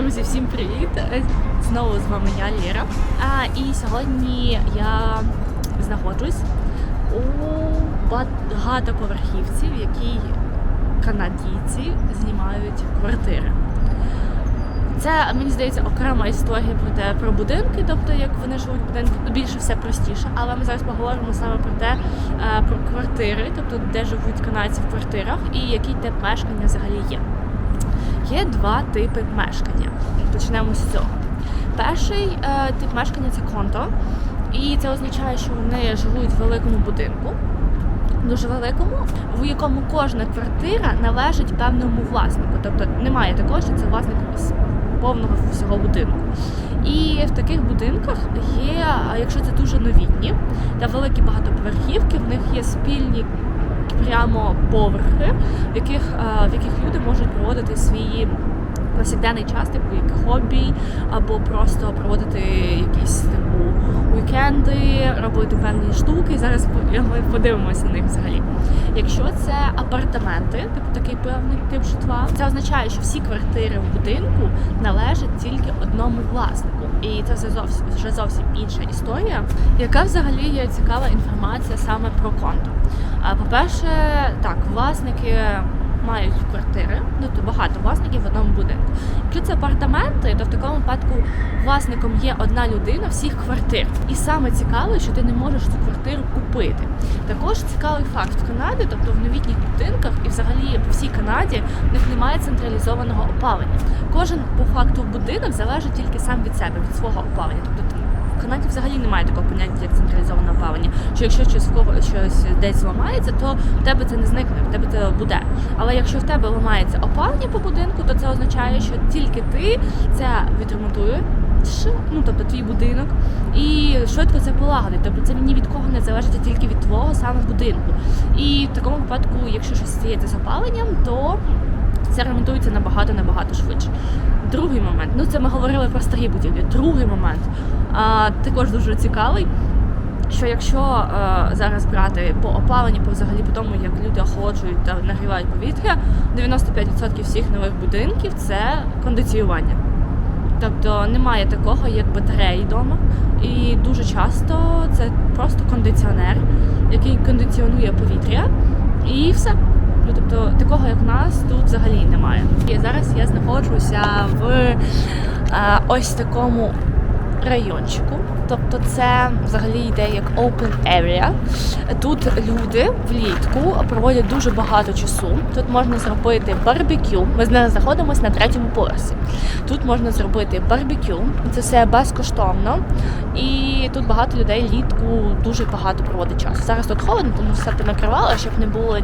Друзі, всім привіт! Знову з вами я, Ліра. А, і сьогодні я знаходжусь у багатоповерхівці, в якій канадійці знімають квартири. Це мені здається окрема історія про те про будинки, тобто як вони живуть в будинку, більше все простіше. Але ми зараз поговоримо саме про те, е, про квартири, тобто де живуть канадці в квартирах і який тип мешкання взагалі є. Є два типи мешкання. Почнемо з цього. Перший е, тип мешкання це конто, і це означає, що вони живуть в великому будинку, дуже великому, в якому кожна квартира належить певному власнику. Тобто немає такого, що це власник повного всього будинку. І в таких будинках є, якщо це дуже новітні та великі багатоповерхівки, в них є спільні прямо поверхи, в яких, е, в яких люди можуть проводити свої повсякденний час, типу як хобі, або просто проводити якісь типу вікенди, робити певні штуки. Зараз ми подивимося на них взагалі. Якщо це апартаменти, типу такий певний тип житла, це означає, що всі квартири в будинку належать тільки одному власнику. І це вже зовсім інша історія, яка взагалі є цікава інформація саме про конту? По-перше, так, власники мають квартири, ну то багато власників в одному будинку. Якщо це апартаменти, то в такому випадку власником є одна людина всіх квартир. І саме цікаве, що ти не можеш цю квартиру купити. Також цікавий факт в Канаді, тобто в новітніх будинках і взагалі по всій Канаді в них немає централізованого опалення. Кожен по факту будинок залежить тільки сам від себе, від свого опалення. Тобто Канаді взагалі немає такого поняття, як централізоване опалення. Що якщо щось щось десь ламається, то в тебе це не зникне, в тебе це буде. Але якщо в тебе ламається опалення по будинку, то це означає, що тільки ти це відремонтуєш, ну тобто твій будинок, і швидко це полагодить. Тобто це ні від кого не залежить а тільки від твого саме будинку. І в такому випадку, якщо щось стається з опаленням, то це ремонтується набагато набагато швидше. Другий момент, ну це ми говорили про старі будівлі. Другий момент а, також дуже цікавий. Що якщо е, зараз брати по опаленню, по взагалі по тому, як люди охолоджують та нагрівають повітря, 95% всіх нових будинків це кондиціювання. Тобто немає такого, як батареї вдома. І дуже часто це просто кондиціонер, який кондиціонує повітря, і все. Ну, тобто такого, як нас, тут взагалі немає. І зараз я знаходжуся в е, ось такому райончику. Тобто це взагалі йде як open area. Тут люди влітку проводять дуже багато часу. Тут можна зробити барбекю. Ми зараз знаходимося на третьому поверсі. Тут можна зробити барбекю. Це все безкоштовно. І тут багато людей влітку дуже багато проводить часу. Зараз тут холодно, тому все ти накривала, щоб не було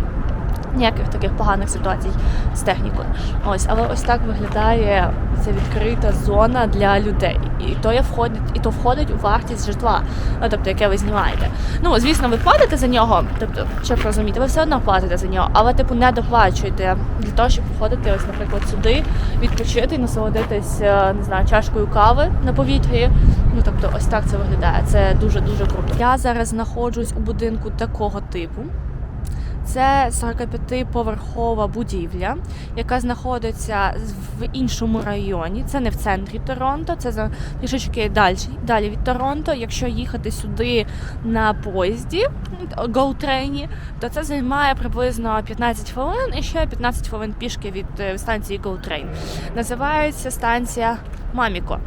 ніяких таких поганих ситуацій з технікою. Ось, але ось так виглядає ця відкрита зона для людей. І то є входить, і то входить у вартість житла, ну, тобто яке ви знімаєте. Ну, звісно, ви платите за нього, тобто, щоб розуміти, ви все одно платите за нього, але типу не доплачуєте для того, щоб входити, ось, наприклад, сюди, відпочити і насолодитись, е, не знаю, чашкою кави на повітрі. Ну тобто, ось так це виглядає. Це дуже дуже круто. Я зараз знаходжусь у будинку такого типу. Це 45-поверхова будівля, яка знаходиться в іншому районі. Це не в центрі Торонто, це за трішечки далі, далі від Торонто. Якщо їхати сюди на поїзді GO-трейні, то це займає приблизно 15 хвилин і ще 15 хвилин пішки від е, станції GO-трейн. Називається станція Маміко.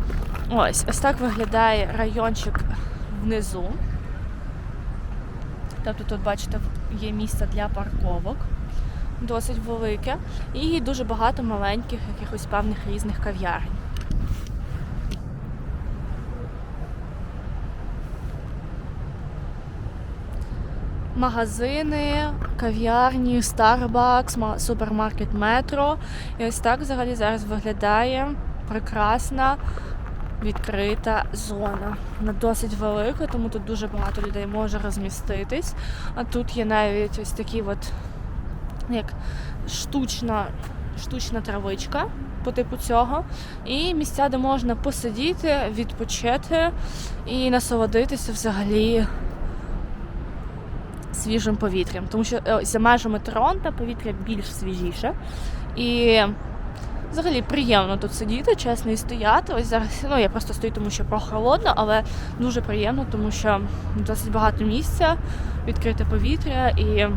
Ось ось так виглядає райончик внизу. Тобто тут, бачите, є місце для парковок, досить велике, і дуже багато маленьких якихось певних різних кав'ярень. Магазини, кав'ярні, Starbucks, ма- супермаркет метро. І ось так взагалі зараз виглядає прекрасна відкрита зона. Вона досить велика, тому тут дуже багато людей може розміститись. А тут є навіть ось такі от як штучна, штучна травичка по типу цього. І місця, де можна посидіти, відпочити і насолодитися взагалі свіжим повітрям. Тому що е, за межами Торонто повітря більш свіжіше. І Взагалі приємно тут сидіти, чесно, і стояти. Ось зараз ну я просто стою, тому що прохолодно, але дуже приємно, тому що досить багато місця, відкрите повітря і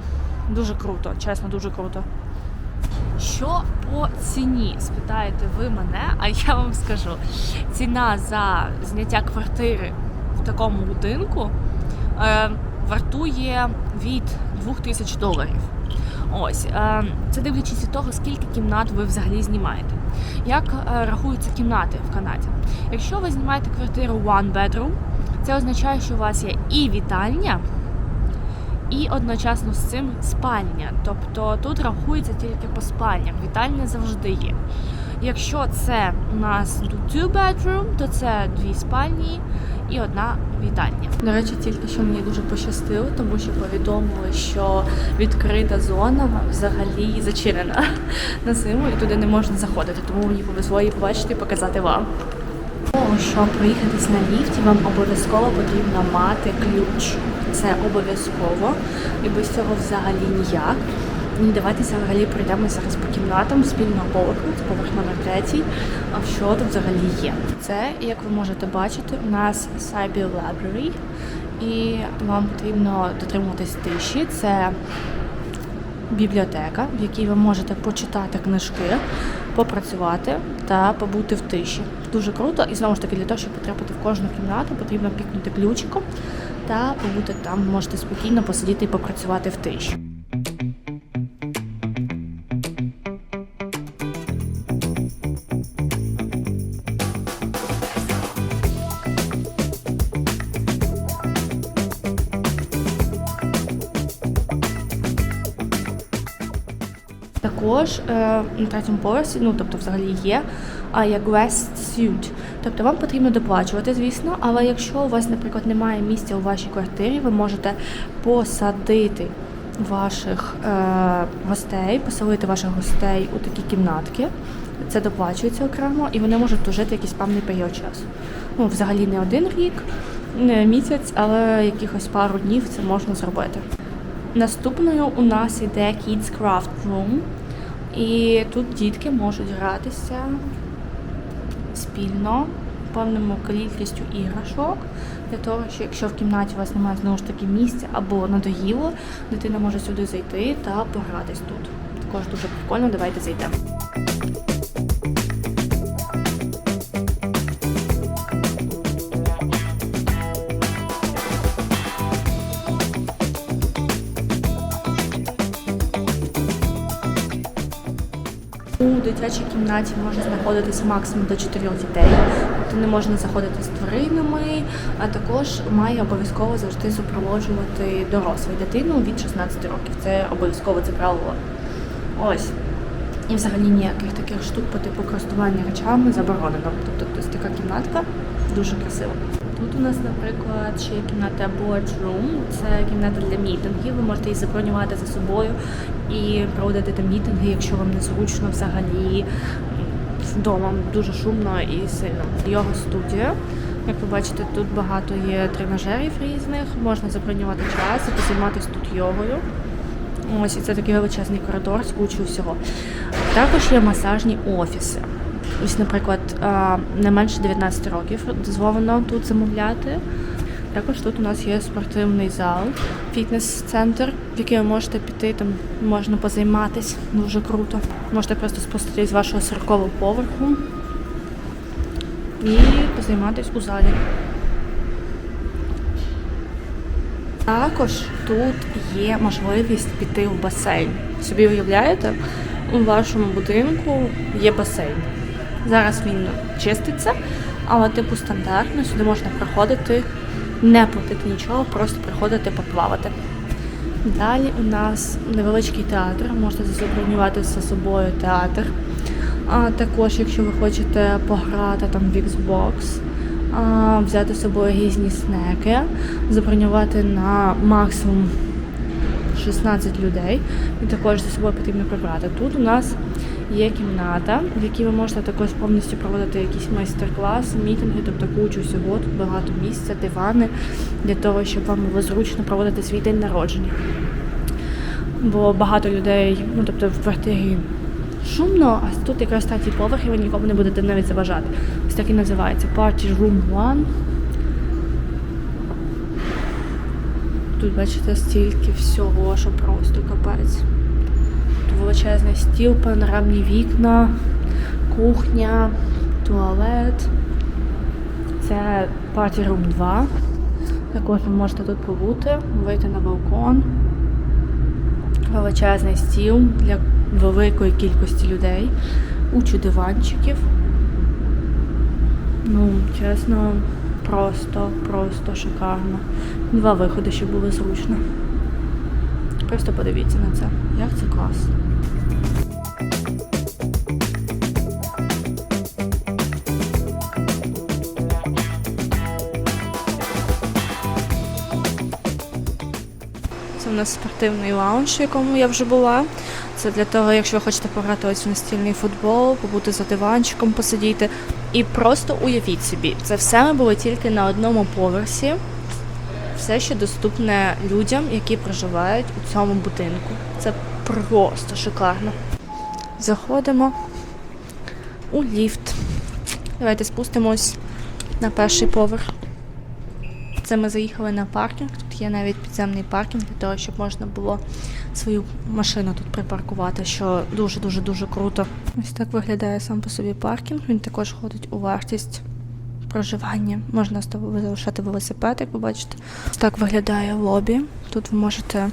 дуже круто, чесно, дуже круто. Що по ціні? Спитаєте ви мене, а я вам скажу. Ціна за зняття квартири в такому будинку е, вартує від 2000 доларів. Ось е, це дивлячись від того, скільки кімнат ви взагалі знімаєте. Як е, рахуються кімнати в Канаді? Якщо ви знімаєте квартиру one bedroom, це означає, що у вас є і вітальня, і одночасно з цим спальня. Тобто тут рахується тільки по спальнях. Вітальня завжди є. Якщо це у нас two bedroom, то це дві спальні і одна вітальня. До речі, тільки що мені дуже пощастило, тому що повідомили, що відкрита зона взагалі зачинена на зиму і туди не можна заходити. Тому мені повезло її побачити і показати вам. Щоб проїхатись на ліфті, вам обов'язково потрібно мати ключ. Це обов'язково, і без цього взагалі ніяк. І давайте взагалі пройдемо зараз по кімнатам спільного поверху, це поверх номер третій. А що тут взагалі є? Це, як ви можете бачити, у нас Cyber Library, і вам потрібно дотримуватись тиші. Це бібліотека, в якій ви можете почитати книжки, попрацювати та побути в тиші. Дуже круто, і знову ж таки, для того, щоб потрапити в кожну кімнату, потрібно пікнути ключиком та побути там. Можете спокійно посидіти і попрацювати в тиші. Також е, на третьому поверсі, ну тобто взагалі є, а як guest suite. Тобто вам потрібно доплачувати, звісно, але якщо у вас, наприклад, немає місця у вашій квартирі, ви можете посадити ваших е, гостей, поселити ваших гостей у такі кімнатки. Це доплачується окремо, і вони можуть тут жити якийсь певний період часу. Ну, взагалі не один рік, не місяць, але якихось пару днів це можна зробити. Наступною у нас іде Kids Craft Room. І тут дітки можуть гратися спільно певному кількістю іграшок. Для того, що якщо в кімнаті у вас немає знову ж таки місця або надоїло, дитина може сюди зайти та погратись тут. Також дуже прикольно, давайте зайдемо. Дитячій кімнаті може знаходитися максимум до 4 дітей. Тобто не можна заходити з тваринами, а також має обов'язково завжди супроводжувати дорослу дитину від 16 років. Це обов'язково це правило. Ось. І взагалі ніяких таких штук по типу користування речами заборонено. Тобто ось така кімнатка дуже красива. Тут у нас, наприклад, ще є кімната boardroom. Це кімната для мітингів. Ви можете її забронювати за собою і проводити там мітинги, якщо вам незручно взагалі вдома дуже шумно і сильно. Йога студія. Як ви бачите, тут багато є тренажерів різних, можна забронювати час і позайматися тут йогою. Ось і це такий величезний коридор з кучою всього. Також є масажні офіси. Ось, наприклад, не менше 19 років дозволено тут замовляти. Також тут у нас є спортивний зал, фітнес-центр, в який ви можете піти, там можна позайматись. Дуже круто. Можете просто спуститись з вашого 40 поверху і позайматись у залі. Також тут є можливість піти в басейн. Собі уявляєте, у вашому будинку є басейн. Зараз він чиститься, але типу стандартно сюди можна приходити, не платити нічого, просто приходити поплавати. Далі у нас невеличкий театр, можете забронювати за собою театр. А також, якщо ви хочете пограти там в Xbox, а, взяти з собою різні снеки, забронювати на максимум 16 людей, і також за собою потрібно прибрати. Тут у нас є кімната, в якій ви можете також повністю проводити якісь майстер-класи, мітинги, тобто кучу всього, тут багато місця, дивани для того, щоб вам було зручно проводити свій день народження. Бо багато людей, ну тобто в квартирі шумно, а тут якраз третій поверх, і ви нікому не будете навіть заважати. Ось так і називається Party Room 1. Тут бачите стільки всього, що просто капець. Величезний стіл, панорамні вікна, кухня, туалет. Це Party Room 2. Також ви можете тут побути, вийти на балкон. Величезний стіл для великої кількості людей. Кучу диванчиків. Ну, чесно, просто, просто шикарно. Два виходи, щоб було зручно. Просто подивіться на це. Як це класно. Нас спортивний лаунж, в якому я вже була. Це для того, якщо ви хочете пограти ось в настільний футбол, побути за диванчиком, посидіти. І просто уявіть собі, це все ми були тільки на одному поверсі. Все, що доступне людям, які проживають у цьому будинку. Це просто шикарно. Заходимо у ліфт. Давайте спустимось на перший поверх. Це ми заїхали на паркінг. Тут є навіть підземний паркінг для того, щоб можна було свою машину тут припаркувати, що дуже-дуже дуже круто. Ось так виглядає сам по собі паркінг. Він також входить у вартість проживання. Можна з тобою залишати велосипед, як ви бачите. Так виглядає лобі. Тут ви можете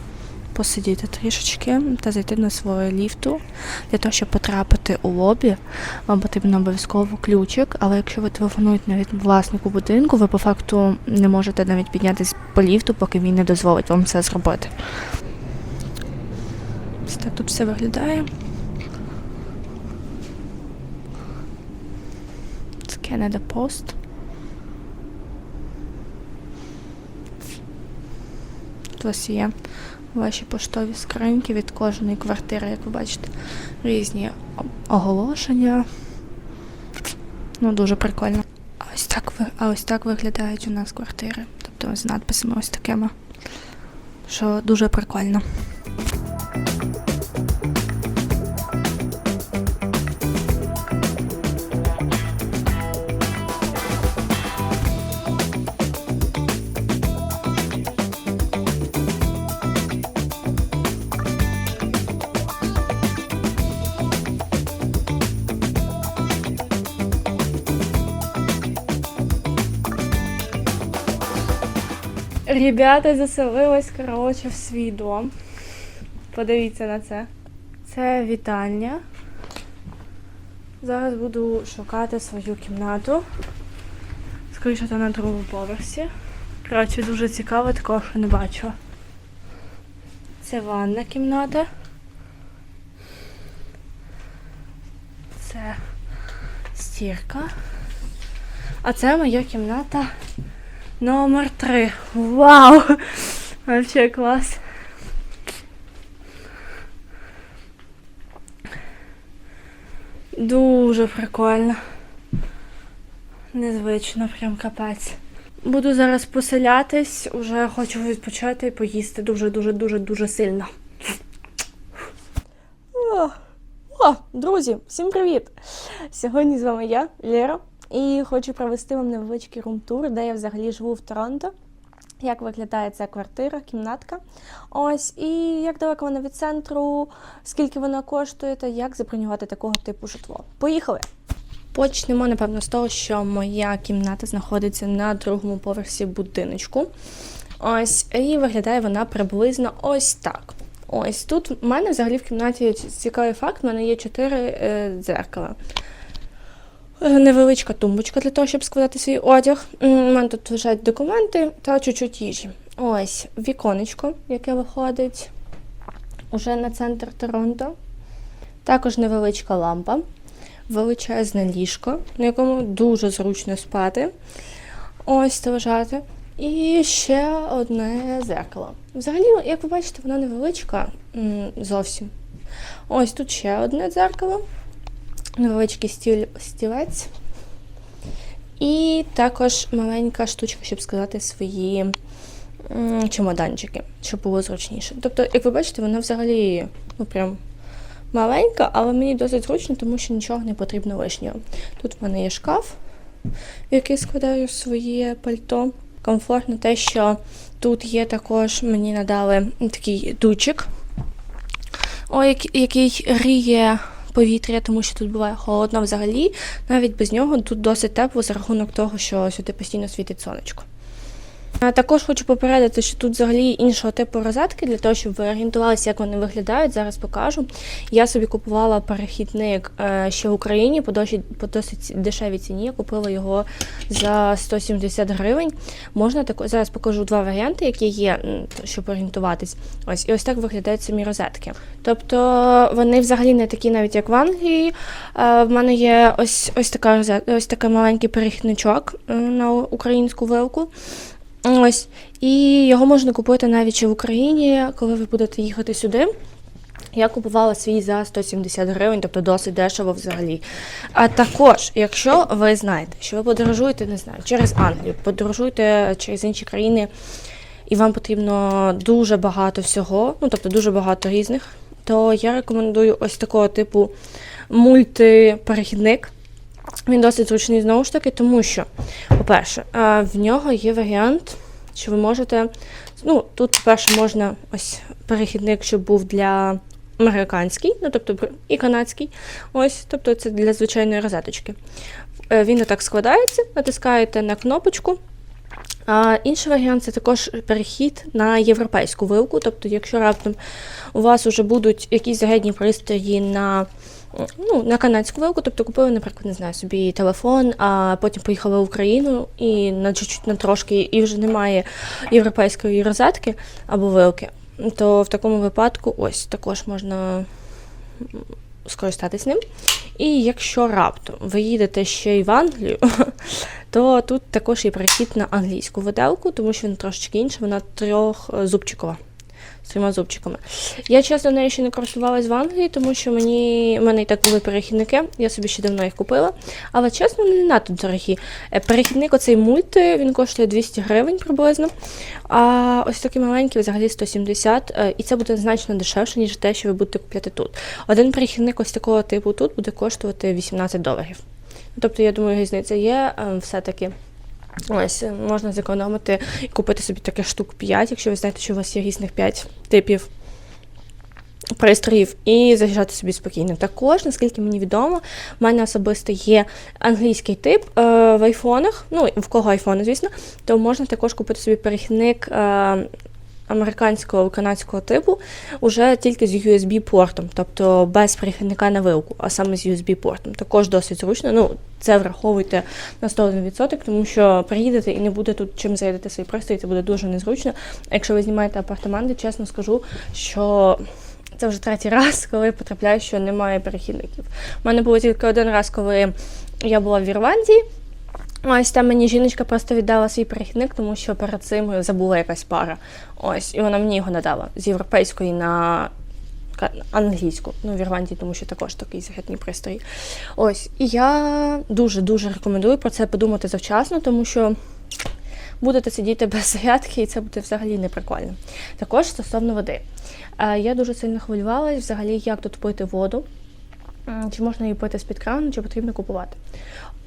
посидіти трішечки та зайти на свою ліфту. Для того, щоб потрапити у лобі, вам потрібен обов'язково ключик, але якщо ви телефонуєте навіть власнику будинку, ви по факту не можете навіть піднятися по ліфту, поки він не дозволить вам це зробити. Так тут все виглядає. Це Canada Post. Тут у вас є ваші поштові скриньки від кожної квартири, як ви бачите, різні оголошення. Ну, дуже прикольно. А ось так, а ось так виглядають у нас квартири. Тобто з надписами ось такими. Що дуже прикольно. Ребята заселились, коротше, в свій дом. Подивіться на це. Це вітальня. Зараз буду шукати свою кімнату. Скоріше це на другому поверсі. Коротше, дуже цікаво, такого ще не бачила. Це ванна кімната. Це стірка. А це моя кімната Номер три. Вау! Вообще клас. Дуже прикольно. Незвично, прям капець. Буду зараз поселятись, уже хочу відпочити і поїсти дуже-дуже дуже дуже сильно. О, друзі, всім привіт! Сьогодні з вами я, Лера, і хочу провести вам невеличкий рум-тур, де я взагалі живу в Торонто. Як виглядає ця квартира, кімнатка. Ось, і як далеко вона від центру, скільки вона коштує, та як забронювати такого типу житло. Поїхали! Почнемо, напевно, з того, що моя кімната знаходиться на другому поверсі будиночку. Ось, і виглядає вона приблизно ось так. Ось тут в мене взагалі в кімнаті цікавий факт: в мене є чотири е, дзеркала. Невеличка тумбочка для того, щоб складати свій одяг. У мене тут лежать документи та чуть-чуть їжі. Ось віконечко, яке виходить уже на центр Торонто. Також невеличка лампа, величезне ліжко, на якому дуже зручно спати. Ось та лежати. І ще одне зеркало. Взагалі, як ви бачите, вона невеличка зовсім. Ось тут ще одне дзеркало невеличкий стіль, стілець. І також маленька штучка, щоб сказати свої чемоданчики, щоб було зручніше. Тобто, як ви бачите, вона взагалі ну, прям маленька, але мені досить зручно, тому що нічого не потрібно лишнього. Тут в мене є шкаф, в який складаю своє пальто. Комфортно те, що тут є також, мені надали такий дучик, о, який гріє повітря, тому що тут буває холодно взагалі. Навіть без нього тут досить тепло за рахунок того, що сюди постійно світить сонечко. Також хочу попередити, що тут взагалі іншого типу розетки для того, щоб ви орієнтувалися, як вони виглядають. Зараз покажу. Я собі купувала перехідник е, ще в Україні по досить, по досить дешевій ціні. Я купила його за 170 гривень. Можна тако зараз покажу два варіанти, які є, щоб орієнтуватись. Ось і ось так виглядають самі розетки. Тобто вони взагалі не такі, навіть як в Англії. Е, В мене є ось ось така розет- ось такий маленький перехідничок е, на українську вилку. Ось. І його можна купити навіть ще в Україні, коли ви будете їхати сюди. Я купувала свій за 170 гривень, тобто досить дешево взагалі. А також, якщо ви знаєте, що ви подорожуєте, не знаю, через Англію, подорожуєте через інші країни, і вам потрібно дуже багато всього, ну тобто дуже багато різних, то я рекомендую ось такого типу мультиперехідник. Він досить зручний знову ж таки, тому що, по-перше, е, в нього є варіант, що ви можете. Ну, тут, по-перше, можна ось перехідник, щоб був для американський, ну тобто і канадський. Ось, тобто це для звичайної розеточки. Е, Він отак складається, натискаєте на кнопочку. А інший варіант це також перехід на європейську вилку. Тобто, якщо раптом у вас вже будуть якісь зарядні пристрої на, ну, на канадську вилку, тобто купили, наприклад, не знаю, собі телефон, а потім поїхали в Україну і на чуть-чуть на трошки, і вже немає європейської розетки або вилки, то в такому випадку ось також можна скористатись ним. І якщо раптом ви їдете ще й в Англію, то тут також є перехід на англійську виделку, тому що вона трошечки інша, вона трьохзубчикова. Трьома зубчиками. Я чесно нею ще не користувалась в Англії, тому що мені в мене і так були перехідники, я собі ще давно їх купила. Але чесно, вони не надто дорогі. Е, Перехідник оцей мульти, він коштує 200 гривень приблизно. А ось такий маленький взагалі 170, е, і це буде значно дешевше, ніж те, що ви будете купляти тут. Один перехідник ось такого типу тут буде коштувати 18 доларів. Тобто, я думаю, різниця є е, все-таки. Ось можна зекономити і купити собі таких штук 5, якщо ви знаєте, що у вас є різних 5 типів пристроїв, і заряджати собі спокійно. Також, наскільки мені відомо, в мене особисто є англійський тип е, в айфонах, ну в кого айфони, звісно, то можна також купити собі перехідник. Е, Американського канадського типу уже тільки з USB-портом, тобто без перехідника на вилку, а саме з USB-портом. Також досить зручно. Ну, це враховуйте на 101%, тому що приїдете і не буде тут чим зарядити свій пристрій, це буде дуже незручно. Якщо ви знімаєте апартаменти, чесно скажу, що це вже третій раз, коли потрапляю, що немає перехідників. У мене було тільки один раз, коли я була в Ірландії. Ось там мені жіночка просто віддала свій перехідник, тому що перед цим забула якась пара. Ось, і вона мені його надала з європейської на англійську. Ну, в Ірландії, тому що також такий зарядний пристрій. Ось, і я дуже-дуже рекомендую про це подумати завчасно, тому що будете сидіти без зарядки, і це буде взагалі не прикольно. Також стосовно води. Е, Я дуже сильно хвилювалась взагалі, як тут пити воду. Чи можна її пити з-під крану, чи потрібно купувати.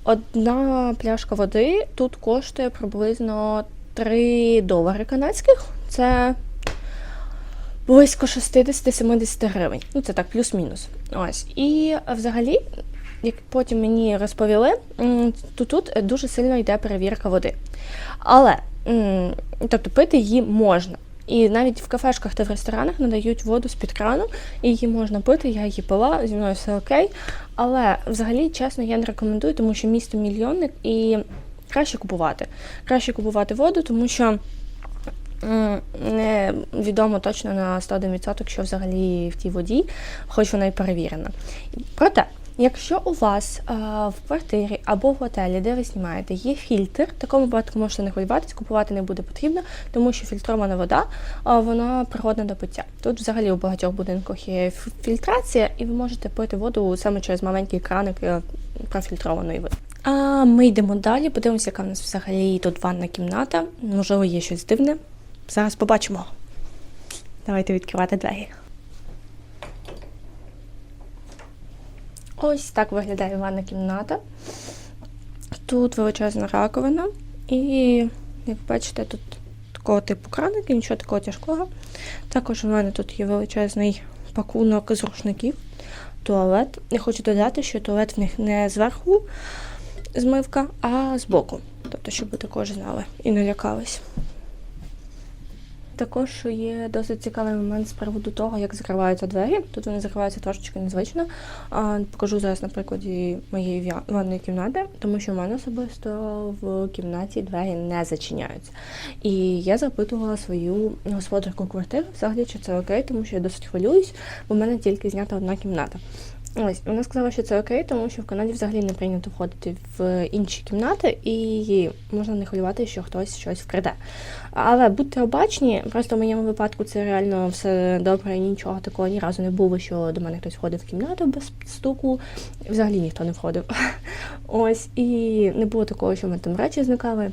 Одна пляшка води тут коштує приблизно 3 долари канадських. Це близько 60-70 гривень. Ну, це так, плюс-мінус. Ось. І взагалі, як потім мені розповіли, то тут дуже сильно йде перевірка води. Але, тобто пити її можна. І навіть в кафешках та в ресторанах надають воду з-під крану, і її можна пити, я її пила, зі мною все окей. Але взагалі, чесно, я не рекомендую, тому що місто мільйонник і краще купувати. Краще купувати воду, тому що не відомо точно на 101%, що взагалі в тій воді, хоч вона і перевірена. Проте, якщо у вас а, в квартирі або в готелі, де ви знімаєте, є фільтр, в такому випадку можете не хвилюватись, купувати не буде потрібно, тому що фільтрована вода а, вона природна до пиття. Тут взагалі у багатьох будинках є фільтрація, і ви можете пити воду саме через маленький краник е, профільтрованої води. А ми йдемо далі, подивимося, яка в нас взагалі тут ванна кімната. Можливо, є щось дивне. Зараз побачимо. Давайте відкривати двері. Ось так виглядає ванна кімната. Тут величезна раковина, і, як бачите, тут такого типу краники, нічого такого тяжкого. Також у мене тут є величезний пакунок з рушників, туалет. Я хочу додати, що туалет в них не зверху змивка, а збоку. Тобто, щоб ви також знали і не лякались. Також є досить цікавий момент з приводу того, як закриваються двері. Тут вони закриваються трошечки незвично. Покажу зараз на прикладі моєї ванної кімнати, тому що в мене особисто в кімнаті двері не зачиняються. І я запитувала свою господарку квартири, взагалі, чи це окей, тому що я досить хвилююсь, бо в мене тільки знята одна кімната. Ось вона сказала, що це окей, тому що в Канаді взагалі не прийнято входити в інші кімнати, і можна не хвилювати, що хтось щось вкраде. Але будьте обачні, просто в моєму випадку це реально все добре, нічого такого ні разу не було, що до мене хтось входив в кімнату без стуку. Взагалі ніхто не входив. Ось, і не було такого, що в мене там речі зникали.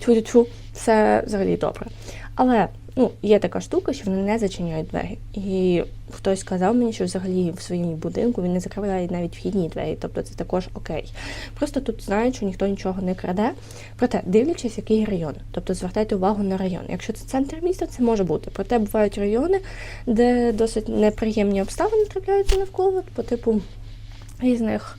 Тьфу-тьфу, все взагалі добре. Але ну, є така штука, що вони не зачиняють двері. І хтось сказав мені, що взагалі в своєму будинку він не закриває навіть вхідні двері, тобто це також окей. Просто тут знають, що ніхто нічого не краде. Проте, дивлячись, який район. Тобто звертайте увагу на район. Якщо це центр міста, це може бути. Проте бувають райони, де досить неприємні обставини трапляються навколо, по типу різних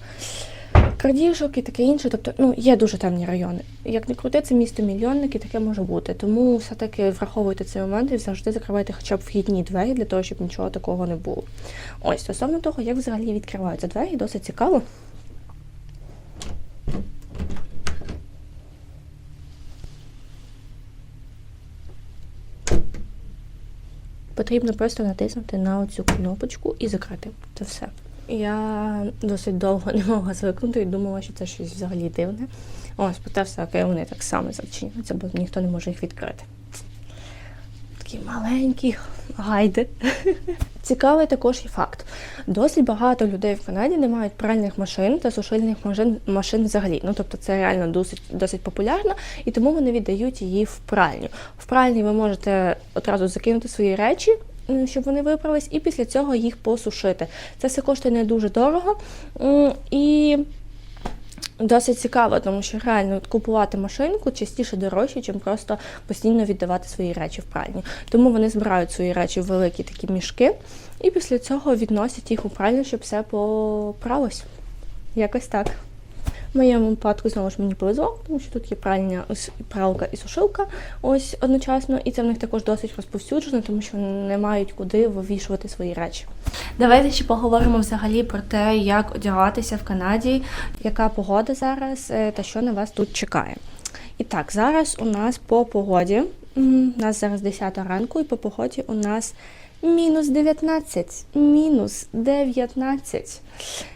крадіжок і таке інше. Тобто, ну, є дуже темні райони. Як не крути, це місто мільйонник і таке може бути. Тому все-таки враховуйте цей момент і завжди закривайте хоча б вхідні двері для того, щоб нічого такого не було. Ось стосовно того, як взагалі відкриваються двері, досить цікаво. Потрібно просто натиснути на оцю кнопочку і закрити. Це все. Я досить довго не могла звикнути і думала, що це щось взагалі дивне. Ось, проте все окей, вони так само зачиняються, бо ніхто не може їх відкрити. Такі маленькі гайди. Цікавий також і факт. Досить багато людей в Канаді не мають пральних машин та сушильних машин, машин взагалі. Ну тобто це реально досить, досить популярно, і тому вони віддають її в пральню. В пральні ви можете одразу закинути свої речі. Щоб вони виправились, і після цього їх посушити. Це все коштує не дуже дорого. І досить цікаво, тому що реально купувати машинку частіше дорожче, ніж просто постійно віддавати свої речі в пральню. Тому вони збирають свої речі в великі такі мішки і після цього відносять їх у пральню, щоб все поправилось. Якось так. В моєму випадку знову ж мені повезло, тому що тут є пральня, пралка і сушилка ось одночасно, і це в них також досить розповсюджено, тому що не мають куди вивішувати свої речі. Давайте ще поговоримо взагалі про те, як одягатися в Канаді, яка погода зараз е, та що на вас тут чекає. І так, зараз у нас по погоді, у нас зараз 10 ранку, і по погоді у нас мінус 19, мінус 19.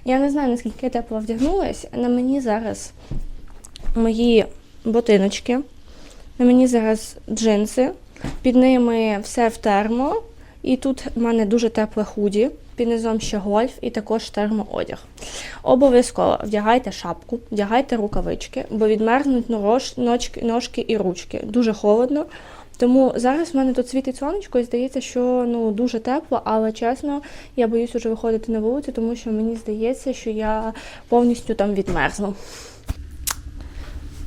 Я не знаю, наскільки я тепло вдягнулась. На мені зараз мої ботиночки, на мені зараз джинси, під ними все в термо. І тут в мене дуже тепле худі, під низом ще гольф і також термоодяг. Обов'язково вдягайте шапку, вдягайте рукавички, бо відмерзнуть нож- ножки, ножки і ручки. Дуже холодно. Тому зараз в мене тут світить сонечко і здається, що ну дуже тепло, але чесно, я боюсь уже виходити на вулицю, тому що мені здається, що я повністю там відмерзну.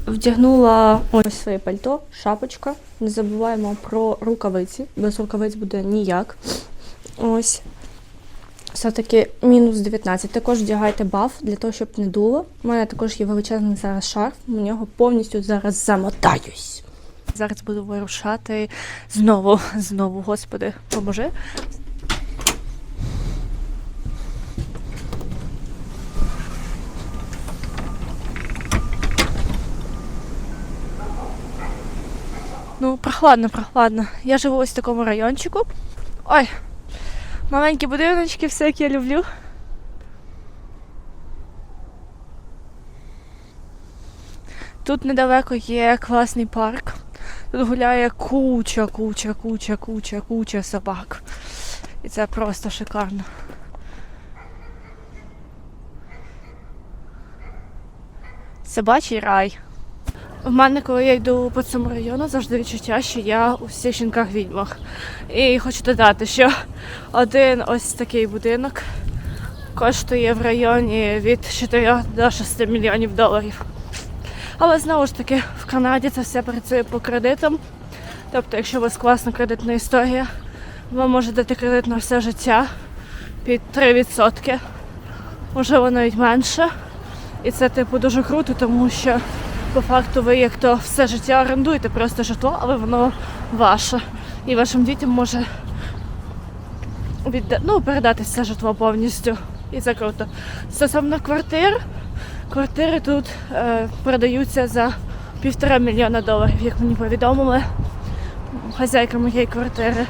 Вдягнула ось своє пальто, шапочка. Не забуваємо про рукавиці. Без рукавиць буде ніяк. Ось. Все-таки мінус 19. Також вдягайте баф для того, щоб не дуло. У мене також є величезний зараз шарф, у нього повністю зараз замотаюсь. Зараз буду вирушати знову, знову, господи, поможи. Ну, прохладно, прохладно. Я живу ось в такому райончику. Ой, маленькі будиночки, все як я люблю. Тут недалеко є класний парк. Тут гуляє куча, куча, куча, куча, куча собак. І це просто шикарно. Собачий рай. У мене, коли я йду по цьому району, завжди відчуття, що я у всіх жінках відьмах. І хочу додати, що один ось такий будинок коштує в районі від 4 до 6 мільйонів доларів. Але знову ж таки, в Канаді це все працює по кредитам. Тобто, якщо у вас класна кредитна історія, вам може дати кредит на все життя під 3%, можливо навіть менше. І це типу дуже круто, тому що по факту ви як то все життя орендуєте просто житло, але воно ваше. І вашим дітям може відда... ну, передати все житло повністю. І це круто. Стосовно квартир, квартири тут е, продаються за півтора мільйона доларів, як мені повідомили хазяйка моєї квартири.